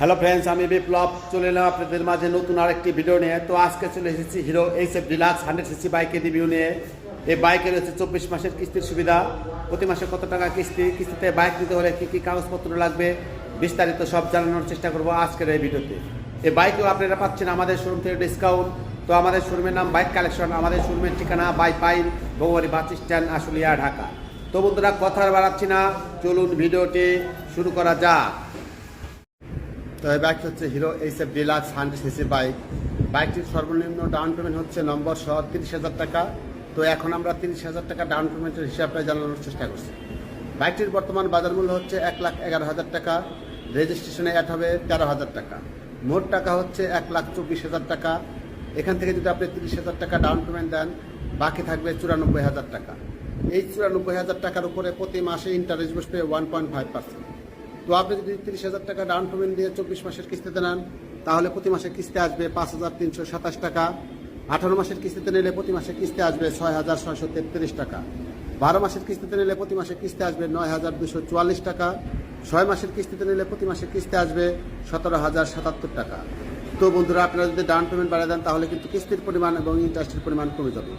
Hello friends আমি বিপ্লব। চলে এলাম আপনাদের মাঝে নতুন আরেকটি ভিডিও নিয়ে। তো আজকে চলে এসেছি Hero H F deluxe hundred CC বাইকের রিভিউ নিয়ে। এই বাইকের হচ্ছে চব্বিশ মাসের কিস্তির সুবিধা। প্রতি মাসে কত টাকা কিস্তি? কিস্তিতে বাইক নিতে হলে কী কী কাগজপত্র লাগবে? বিস্তারিত সব জানানোর চেষ্টা করব আজকের এই ভিডিওতে এই বাইকেও আপনারা পাচ্ছেন আমাদের শোরুম থেকে ডিসকাউন্ট তো আমাদের শোরুমের নাম বাইক কালেকশন আমাদের শোরুমের ঠিকানা বাই পাইল বগুয়ারি বাস স্ট্যান্ড আশুলিয়া, ঢাকা। তো বন্ধুরা কথা বাড়াচ্ছি না। চলুন ভিডিওটি শুরু করা যাক। তো এই হচ্ছে Hero H F deluxe hundred CC bike বাইকটির সর্বনিম্ন ডাউন পেমেন্ট হচ্ছে নম্বর সহ তিরিশ হাজার টাকা। তো এখন আমরা তিরিশ হাজার টাকা ডাউন পেমেন্টের হিসাবটা জানানোর চেষ্টা করছি। বাইকটির বর্তমান বাজার মূল্য হচ্ছে এক লাখ এগারো হাজার টাকা। রেজিস্ট্রেশনে অ্যাড হবে তেরো হাজার টাকা। মোট টাকা হচ্ছে এক লাখ চব্বিশ হাজার টাকা। এখান থেকে যদি আপনি তিরিশ হাজার টাকা ডাউন পেমেন্ট দেন, বাকি থাকবে চুরানব্বই হাজার টাকা। এই চুরানব্বই হাজার টাকার উপরে প্রতি মাসে ইন্টারেস্ট বসবে ওয়ান পয়েন্ট ফাইভ পার্সেন্ট তো আপনি যদি তিরিশ হাজার টাকা ডাউন পেমেন্ট দিয়ে চব্বিশ মাসের কিস্তিতে নেন, তাহলে প্রতি মাসে কিস্তি আসবে পাঁচ হাজার তিনশো সাতাশ টাকা। আঠারো মাসের কিস্তিতে নিলে প্রতি মাসে কিস্তি আসবে ছয় হাজার ছয়শো তেত্রিশ টাকা। বারো মাসের কিস্তিতে নিলে প্রতি মাসে কিস্তি আসবে নয় হাজার দুশো চুয়াল্লিশ টাকা। ছয় মাসের কিস্তিতে নিলে প্রতি মাসে কিস্তি আসবে সতেরো হাজার সাতাত্তর টাকা। তো বন্ধুরা, আপনারা যদি ডাউন পেমেন্ট বাড়িয়ে দেন, তাহলে কিন্তু কিস্তির পরিমাণ এবং ইন্টারেস্টের পরিমাণ কমে যাবে।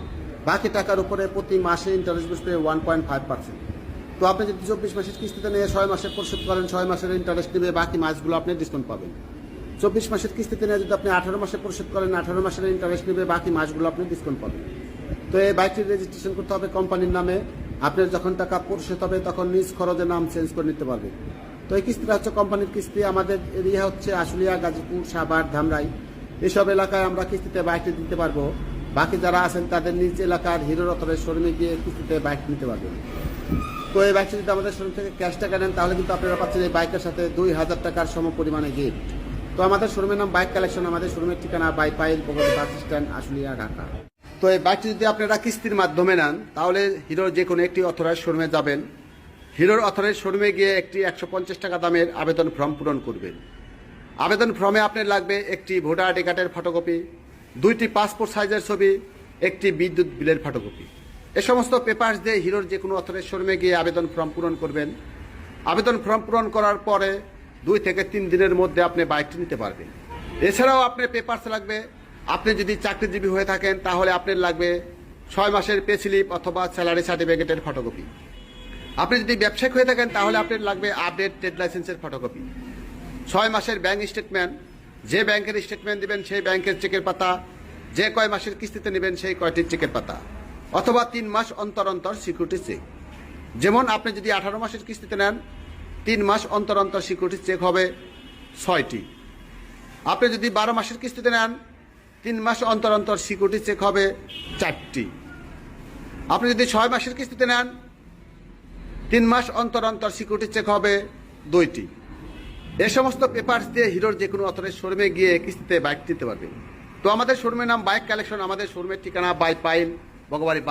বাকি টাকার উপরে প্রতি মাসে ইন্টারেস্ট বসবে ওয়ান পয়েন্ট ফাইভ পার্সেন্ট তো আপনি যদি চব্বিশ মাসের কিস্তিতে নিয়ে ছয় মাসে পরিশোধ করেন, ছয় মাসের ইন্টারেস্ট নেবে বাকি মাসগুলো আপনি ডিসকাউন্ট পাবেন। চব্বিশ মাসের কিস্তিতে নিয়ে যদি আপনি আঠারো মাসে পরিশোধ করেন, আঠারো মাসের ইন্টারেস্ট নেবে বাকি মাসগুলো আপনি ডিসকাউন্ট পাবেন। তো এই বাইকটির রেজিস্ট্রেশন করতে হবে কোম্পানির নামে। আপনার যখন টাকা পরিশোধ হবে, তখন নিজ খরচে নাম চেঞ্জ করে নিতে পারবেন তো এই কিস্তিটা হচ্ছে কোম্পানির কিস্তি। আমাদের এরিয়া হচ্ছে আশুলিয়া, গাজীপুর, সাভার, ধামরাই। এসব এলাকায় আমরা কিস্তিতে বাইকটি দিতে পারব। বাকি যারা আছেন তাদের নিজ এলাকার হিরো রতনের শোরুমে গিয়ে কিস্তিতে বাইক নিতে পারবেন। তো এই বাইকটি যদি আমাদের শোরুম থেকে ক্যাশ টাকা নেন, তাহলে কিন্তু আপনারা পাচ্ছেন এই বাইকের সাথে দুই হাজার টাকার সম পরিমাণে গিফট তো আমাদের শোরুমের নাম বাইক কালেকশন আমাদের শোরুমের ঠিকানা Baipail bus stand Ashulia, Dhaka. তো এই বাইকটি যদি আপনারা কিস্তির মাধ্যমে নেন, তাহলে হিরোর যে কোনো একটি অথরাইজ শোরুমে যাবেন। হিরোর অথরাইজ শোরুমে গিয়ে একটি একশো পঞ্চাশ টাকা দামের আবেদন ফর্ম পূরণ করবেন। আবেদন ফর্মে আপনার লাগবে একটি ভোটার আইডি কার্ডের ফটোকপি দুইটি পাসপোর্ট সাইজের ছবি, একটি বিদ্যুৎ বিলের ফটোকপি এ সমস্ত পেপার্স দিয়ে হিরোর যে কোনো অথরের শোরুমে গিয়ে আবেদন ফর্ম পূরণ করবেন। আবেদন ফর্ম পূরণ করার পরে দুই থেকে তিন দিনের মধ্যে আপনি বাইকটি নিতে পারবেন। এছাড়াও আপনার পেপার্স লাগবে। আপনি যদি চাকরিজীবী হয়ে থাকেন, তাহলে আপনার লাগবে ছয় মাসের পে স্লিপ অথবা স্যালারি সার্টিফিকেটের ফটোকপি আপনি যদি ব্যবসায়িক হয়ে থাকেন, তাহলে আপনার লাগবে আপডেট ট্রেড লাইসেন্সের ফটোকপি ছয় মাসের ব্যাংক স্টেটমেন্ট যে ব্যাংকের স্টেটমেন্ট দিবেন সেই ব্যাংকের চেকের পাতা, যে কয় মাসের কিস্তিতে নেবেন সেই কয়টির চেকের পাতা, অথবা তিন মাস অন্তর অন্তর সিকিউরিটি চেক যেমন আপনি যদি আঠারো মাসের কিস্তিতে নেন, তিন মাস অন্তর অন্তর সিকিউরিটি চেক হবে ছয়টি। আপনি যদি বারো মাসের কিস্তিতে নেন, তিন মাস অন্তর অন্তর সিকিউরিটি চেক হবে চারটি। আপনি যদি ছয় মাসের কিস্তিতে নেন, তিন মাস অন্তর অন্তর সিকিউরিটি চেক হবে দুইটি। এ সমস্ত পেপার্স দিয়ে হিরোর যে কোনো অথরের শোরুমে গিয়ে কিস্তিতে বাইক দিতে পারবে। তো আমাদের শোরুমের নাম বাইক কালেকশন আমাদের শোরুমের ঠিকানা বাই পাইল বগবাড়ি বাস